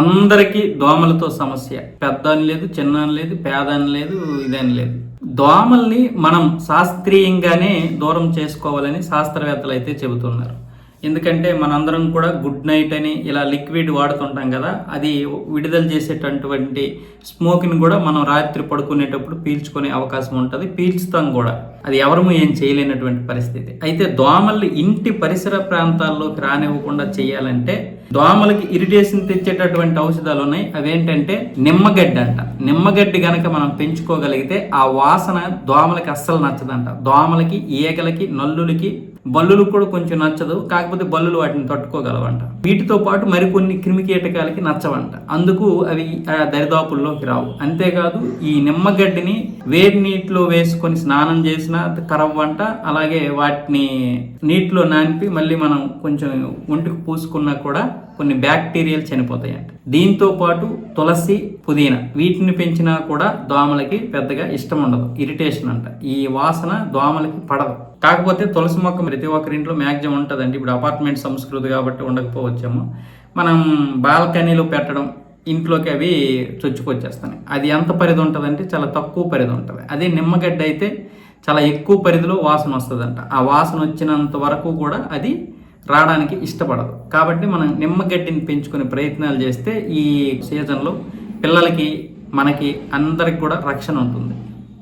అందరికీ దోమలతో సమస్య. పెద్ద అని లేదు చిన్న అని లేదు పేద అని లేదు ఇదని లేదు. దోమల్ని మనం శాస్త్రీయంగానే దూరం చేసుకోవాలని శాస్త్రవేత్తలు అయితే చెబుతున్నారు. ఎందుకంటే మనందరం కూడా గుడ్ నైట్ అని ఇలా లిక్విడ్ వాడుతుంటాం కదా అది విడుదల చేసేటటువంటి స్మోక్ని కూడా మనం రాత్రి పడుకునేటప్పుడు పీల్చుకునే అవకాశం ఉంటుంది పీల్చుతాం కూడా. అది ఎవరము ఏం చేయలేనటువంటి పరిస్థితి. అయితే దోమల్ని ఇంటి పరిసర ప్రాంతాల్లోకి రానివ్వకుండా చేయాలంటే దోమలకి ఇరిటేషన్ తెచ్చేటటువంటి ఔషధాలు ఉన్నాయి. అవేంటంటే నిమ్మగడ్డి అంట. నిమ్మగడ్డి గనక మనం పెంచుకోగలిగితే ఆ వాసన దోమలకి అస్సలు నచ్చదంట. దోమలకి ఈగలకి నల్లులకి బల్లులు కూడా కొంచెం నచ్చదు. కాకపోతే బల్లులు వాటిని తట్టుకోగలవంట. వీటితో పాటు మరికొన్ని క్రిమి కీటకాలకి నచ్చవంట. అందుకు అవి దరిదాపుల్లోకి రావు. అంతేకాదు ఈ నిమ్మగడ్డిని వేడి నీటిలో వేసుకొని స్నానం చేసిన కరవ్వంట. అలాగే వాటిని నీటిలో నానిపి మళ్ళీ మనం కొంచెం ఒంటికి పూసుకున్నా కూడా కొన్ని బ్యాక్టీరియాలు చనిపోతాయంట. దీంతో పాటు తులసి పుదీనా వీటిని పెంచినా కూడా దోమలకి పెద్దగా ఇష్టం ఉండదు. ఇరిటేషన్ అంట. ఈ వాసన దోమలకి పడదు. కాకపోతే తులసి మొక్క ప్రతి ఒక్కరి ఇంట్లో మ్యాక్సిమం ఉంటుందండి. ఇప్పుడు అపార్ట్మెంట్ సంస్కృతి కాబట్టి ఉండకపోవచ్చాము. మనం బాల్కనీలో పెట్టడం ఇంట్లోకి అవి చొచ్చుకొచ్చేస్తాయి. అది ఎంత పరిధి ఉంటుందంటే చాలా తక్కువ పరిధి ఉంటుంది. అదే నిమ్మగడ్డ అయితే చాలా ఎక్కువ పరిధిలో వాసన వస్తుందంట. ఆ వాసన వచ్చినంత వరకు కూడా అది రావడానికి ఇష్టపడదు. కాబట్టి మనం నిమ్మగడ్డిని పెంచుకునే ప్రయత్నాలు చేస్తే ఈ సీజన్లో పిల్లలకి మనకి అందరికి కూడా రక్షణ ఉంటుంది.